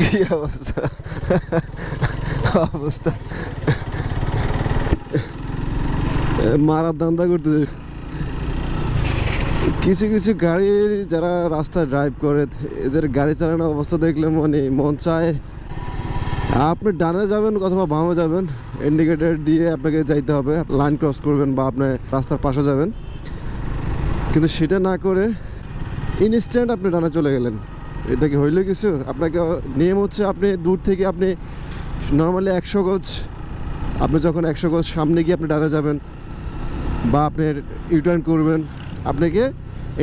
কি অবস্থা? অবস্থা। মারার ধান্দা করতেছে। কিছু কিছু গাড়ির যারা রাস্তায় ড্রাইভ করে, এদের গাড়ি চালানোর অবস্থা দেখলে মনে, মন চায়, আপনি ডানে যাবেন অথবা বামে যাবেন ইন্ডিকেটর দিয়ে আপনাকে যাইতে হবে লাইন ক্রস করবেন বা আপনি রাস্তার পাশে যাবেন। কিন্তু সেটা না করে ইনস্ট্যান্ট আপনি ডানা চলে গেলেন। এটা কি হইল কিছু? আপনাকে নিয়ম হচ্ছে আপনি দূর থেকে আপনি নর্মালি একশো গজ, আপনি যখন একশো গজ সামনে গিয়ে আপনি ডানা যাবেন বা আপনি ইউটার্ন করবেন, আপনাকে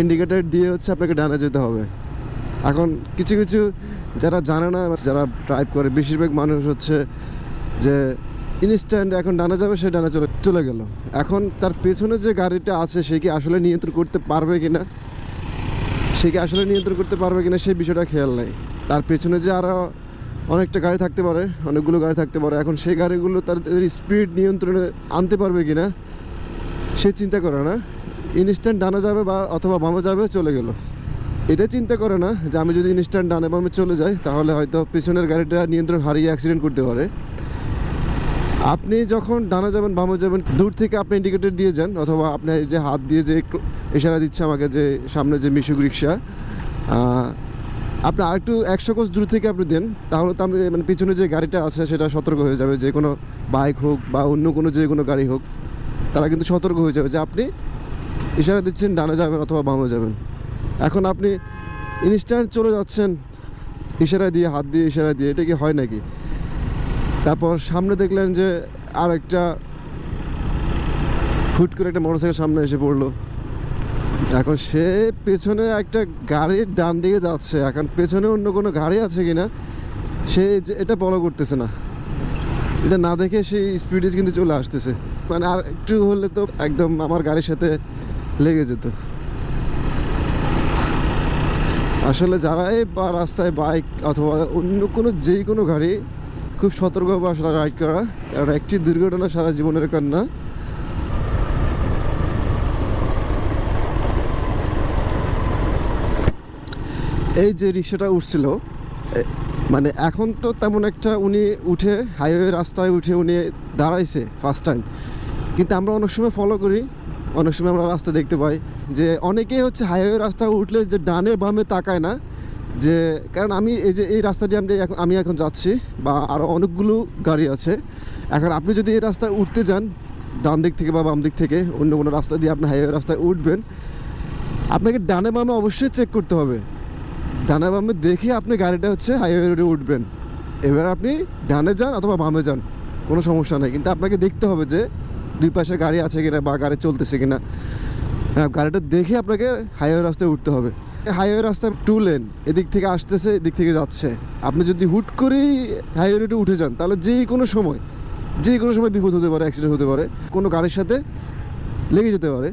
ইন্ডিকেটর দিয়ে হচ্ছে আপনাকে ডানা যেতে হবে। এখন কিছু কিছু যারা জানে না, যারা ড্রাইভ করে, বেশিরভাগ মানুষ হচ্ছে যে ইনস্ট্যান্ট এখন ডানা যাবে, সে ডানা চলে চলে গেল। এখন তার পেছনে যে গাড়িটা আছে, সে কি আসলে নিয়ন্ত্রণ করতে পারবে কিনা? সে কি আসলে নিয়ন্ত্রণ করতে পারবে কিনা সেই বিষয়টা খেয়াল নেই। তার পেছনে যে আরও অনেকটা গাড়ি থাকতে পারে, অনেকগুলো গাড়ি থাকতে পারে, এখন সেই গাড়িগুলো তাদের স্পিড নিয়ন্ত্রণে আনতে পারবে কিনা, সে চিন্তা করে না। ইনস্ট্যান্ট ডানা যাবে বা অথবা বামে যাবে, চলে গেল। এটা চিন্তা করে না যে আমি যদি ইনস্ট্যান্ট ডানে বামে চলে যাই, তাহলে হয়তো পিছনের গাড়িটা নিয়ন্ত্রণ হারিয়ে অ্যাক্সিডেন্ট করতে পারে। আপনি যখন ডানা যাবেন, বামে যাবেন, দূর থেকে আপনি ইন্ডিকেটর দিয়ে যান, অথবা আপনি যে হাত দিয়ে যে ইশারা দিচ্ছে আমাকে যে সামনে যে মিশুক রিক্সা আপনি আরেকটু একশো কোষ দূর থেকে আপনি দেন, তাহলে তো আমি মানে পিছনে যে গাড়িটা আছে, সেটা সতর্ক হয়ে যাবে, যে কোনো বাইক হোক বা অন্য কোনো যে কোনো গাড়ি হোক, তারা কিন্তু সতর্ক হয়ে যাবে যে আপনি ইশারা দিচ্ছেন, ডানে যাবেন অথবা বামে যাবেন। এখন আপনি ইনস্ট্যান্ট চলে যাচ্ছেন, ইশারা দিয়ে, হাত দিয়ে ইশারা দিয়ে, এটা কি হয় নাকি? তারপর সামনে দেখলেন যে আর একটা হুট করে একটা মোটরসাইকেল সামনে এসে পড়ল। এখন সে পেছনে একটা গাড়ির ডান দিকে যাচ্ছে। এখন পেছনে অন্য কোনো গাড়ি আছে কিনা, সে এটা ফলো করতেছে না। এটা না দেখে সেই স্পিডে কিন্তু চলে আসতেছে। মানে আর একটু হলে তো একদম আমার গাড়ির সাথে লেগে যেত। আসলে যারাই বা রাস্তায় বাইক অথবা অন্য কোনো যেই কোনো গাড়ি খুব সতর্কভাবে আসলে রাইড করা। কারণ একটি দুর্ঘটনা সারা জীবনের কান্না। এই যে রিক্সাটা উঠছিল মানে এখন তো তেমন একটা উনি উঠে হাইওয়ে রাস্তায় উঠে উনি দাঁড়াইছে ফার্স্ট টাইম কিন্তু আমরা অনেক সময় ফলো করি, অনেক সময় আমরা রাস্তা দেখতে পাই যে অনেকেই হচ্ছে হাইওয়ে রাস্তায় উঠলে যে ডানে বামে তাকায় না যে, কারণ আমি এই যে, এই রাস্তাটি আমি এখন আমি এখন যাচ্ছি, বা আরও অনেকগুলো গাড়ি আছে। এখন আপনি যদি এই রাস্তায় উঠতে যান, ডান দিক থেকে বা বাম দিক থেকে, অন্য কোনো রাস্তা দিয়ে আপনি হাইওয়ে রাস্তায় উঠবেন, আপনাকে ডানে বামে অবশ্যই চেক করতে হবে। ডানে বামে দেখে আপনি গাড়িটা হচ্ছে হাইওয়ে রোডে উঠবেন। এবার আপনি ডানে যান অথবা বামে যান, কোনো সমস্যা নেই। কিন্তু আপনাকে দেখতে হবে যে, দুই পাশে গাড়ি আছে কিনা বা গাড়ি চলতেছে কিনা। হ্যাঁ গাড়িটা দেখে আপনাকে হাইওয়ে রাস্তায় উঠতে হবে। হাইওয়ে রাস্তায় টু লেন, এদিক থেকে আসতেছে, এদিক থেকে যাচ্ছে। আপনি যদি হুট করেই হাইওয়ে উঠে যান, তাহলে যেই কোনো সময়, যে কোনো সময় বিপদ হতে পারে অ্যাক্সিডেন্ট হতে পারে, কোনো গাড়ির সাথে লেগে যেতে পারে।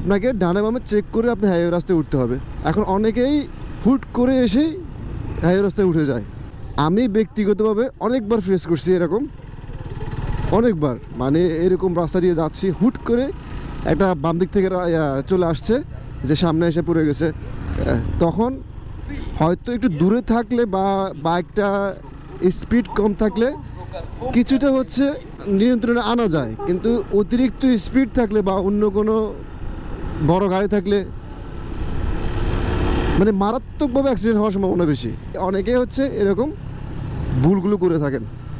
আপনাকে ডানে বামে চেক করে আপনি হাইওয়ে রাস্তায় উঠতে হবে। এখন অনেকেই হুট করে এসেই হাইওয়ে রাস্তায় উঠে যায়। আমি ব্যক্তিগতভাবে অনেকবার ফেস করছি এরকম। অনেকবার মানে এরকম রাস্তা দিয়ে যাচ্ছি, হুট করে একটা বাম দিক থেকে চলে আসছে। যে সামনে এসে পড়ে গেছে তখন হয়তো একটু দূরে থাকলে বা বাইকটা স্পিড কম থাকলে কিছুটা হচ্ছে নিয়ন্ত্রণে আনা যায়। কিন্তু অতিরিক্ত স্পিড থাকলে বা অন্য কোনো বড় গাড়ি থাকলে মানে মারাত্মকভাবে অ্যাক্সিডেন্ট হওয়ার সম্ভাবনা বেশি। অনেকে হচ্ছে এরকম ভুলগুলো করে থাকেন।